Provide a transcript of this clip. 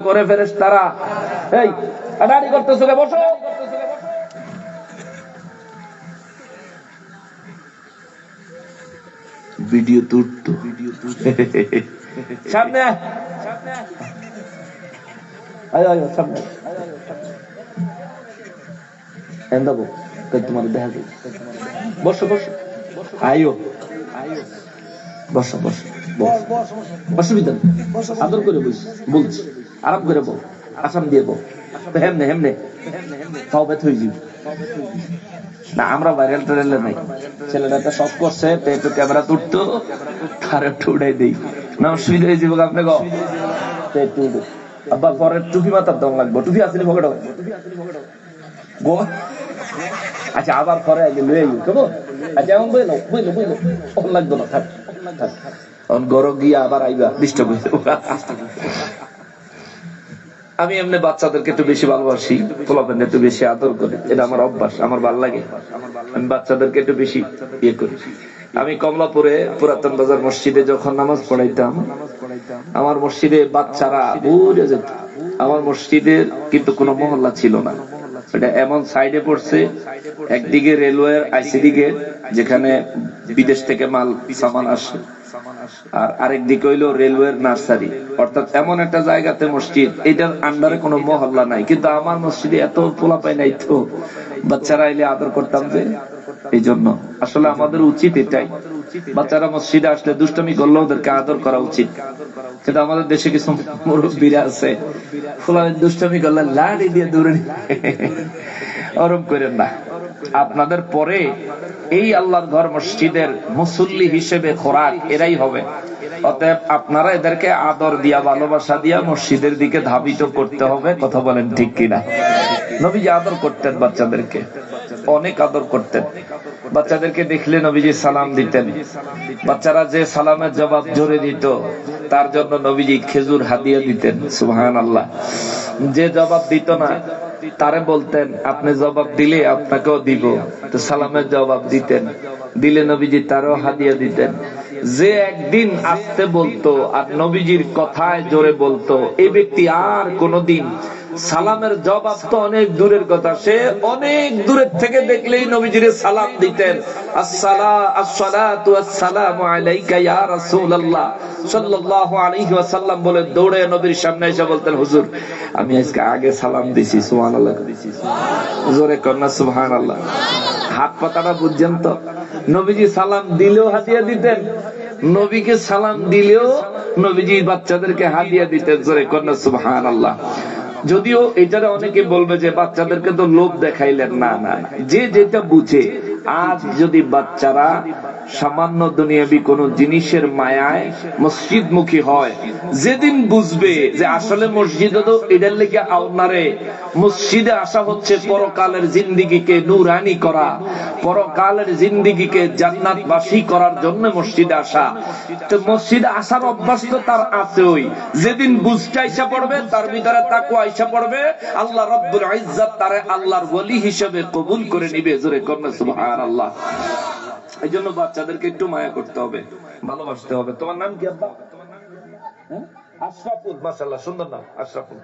করে ফেরেস তারা এই হাঁটাহাঁটি করতেছো? বসো। ভিডিও তুলতো সামনে। আয়। আয় আয় আয়, সামনে তোমাদের দেখা বসো বসো। আয়ো। বসো বসো। বসো। অসুবিধা নেই। আদর করে বস। বলছি। আরাম করে বল, আসাম দিয়ে বল। তো হেমনে হেমনে। তাও ব্যথ হয়ে যাবে না, আমরা ভাইরাল টাইরাল নাই। ছেলেটা একটা শখ করছে, তো একটু ক্যামেরা তুটতো, তার একটু উঠাই দিই। না অসুবিধা হয়ে যাবে আপনি গো তো একটু আব্বা পরে টুপি মাথার দম লাগবে। টুপি আসলে পকেট? গো। আচ্ছা আবার পরে আগে লয়ে আইও কেমন? আচ্ছা এখন বইলো বইলো বইলো। ওর লাগতো না, থাক। থাক। এখন গরম গিয়ে আবার আইবা ডিস্টার্ব হয়ে যাব আমি এমনি বাচ্চাদেরকে একটু বেশি ভালোবাসি পোলাপেন একটু বেশি আদর করি। এটা আমার অভ্যাস, আমার ভালো লাগে। আমি বাচ্চাদেরকে একটু বেশি ইয়ে করি। আমি কমলাপুরে পুরাতন বাজার মসজিদে যখন নামাজ পড়াইতাম, আমার মসজিদে বাচ্চারা বুঝে যেত। আমার মসজিদের কিন্তু কোনো মহল্লা ছিল না। এটা এমন সাইডে পড়ছে, একদিকে রেলওয়ের আইসিডি গেট যেখানে বিদেশ থেকে মাল, সামান আসে। আর আরেক দিকে হইল রেলওয়ের নার্সারি অর্থাৎ এমন একটা জায়গাতে মসজিদ, এটার আন্ডারে কোনো মহল্লা নাই। কিন্তু আমার মসজিদে এত পোলা পাই নাই তো, বাচ্চারা এলে আদর করতাম যে এই জন্য আসলে আমাদের উচিত এটাই। বাচ্চারা মসজিদে আসলে দুষ্টমি করলে ওদেরকে আদর করা উচিত। কিন্তু আমাদের দেশে কিছু মুরব্বীরা আছে। ফুলানের দুষ্টমি করলে লাড়ি দিয়ে দূরে ওরম করেন না। আপনাদের পরে এই আল্লাহর ঘর মসজিদের মুসল্লি হিসেবে খোরাক এরাই হবে। অতএব আপনারা এদেরকে আদর দিয়া, ভালোবাসা দিয়া মসজিদের দিকে ধাবিত করতে হবে। কথা বলেন ঠিক কিনা? নবীজি আদর করতেন বাচ্চাদেরকে। অনেক আদর করতেন। বাচ্চাদেরকে দেখলে নবীজি সালাম দিতেন। বাচ্চারা যে সালামের জবাব জোরে দিত, তার জন্য নবীজি খেজুর হাদিয়া দিতেন সুহান আল্লাহ যে জবাব দিত না, তারে বলতেন, আপনি জবাব দিলে আপনাকেও দিব। তো সালামের জবাব দিতেন। দিলে নবীজি তারও হাদিয়া দিতেন। যে একদিন আসতে বলতো আর নবীজির কথায় জোরে বলতো এই ব্যক্তি আর কোনদিন সালামের জবাব তো অনেক দূরের কথা। সে অনেক দূরের থেকে দেখলেই নবীজির সালাম দিতেন। বলে দৌড়ে নবীর সামনে এসে বলতেন, হুজুর, আমি আজকে আগে সালাম দিছি, সুবহানাল্লাহ জোরে কন্যা, সুবহানাল্লাহ। হাত পাতাটা বুঝছেন তো? নবীজি সালাম দিলেও হাতিয়া দিতেন, নবীকে সালাম দিলেও নবীজি বাচ্চাদেরকে হাদিয়া দিতেন। জোরে কন্যা, সুবহানাল্লাহ। যদিও এটারে অনেকে বলবে যে বাচ্চাদেরকে তো লোভ দেখাইলেন না না। যে যেটা বুঝে আজ যদি বাচ্চারা সামান্য দুনিয়াবি কোন জিনিসের মায়ায় মসজিদ মুখী হয়, যেদিন বুঝবে যে আসলে মসজিদে তো এটার লেগে আপনারে মসজিদে আসা হচ্ছে পরকালের জিন্দিগিকে নুরানি করা, পরকালের জিন্দিগিকে জান্নাতবাসী করার জন্য মসজিদে আসা। তো মসজিদে আসার অভ্যাস তো তার আছেই। যেদিন বুঝতে আইসা পড়বে, তার ভিতরে তাকু আইসা পড়বে। আল্লাহ রব্বুল ইজ্জাত তারে আল্লাহর ওলি হিসেবে কবুল করে নিবে, জোরে কন্যা সুবহানাল্লাহ এই জন্য বাচ্চাদেরকে একটু মায়া করতে হবে, ভালোবাসতে হবে। তোমার নাম কি আব্বা? হ্যাঁ? আশরাফুল, মাশাআল্লাহ, সুন্দর নাম, আশরাফুল।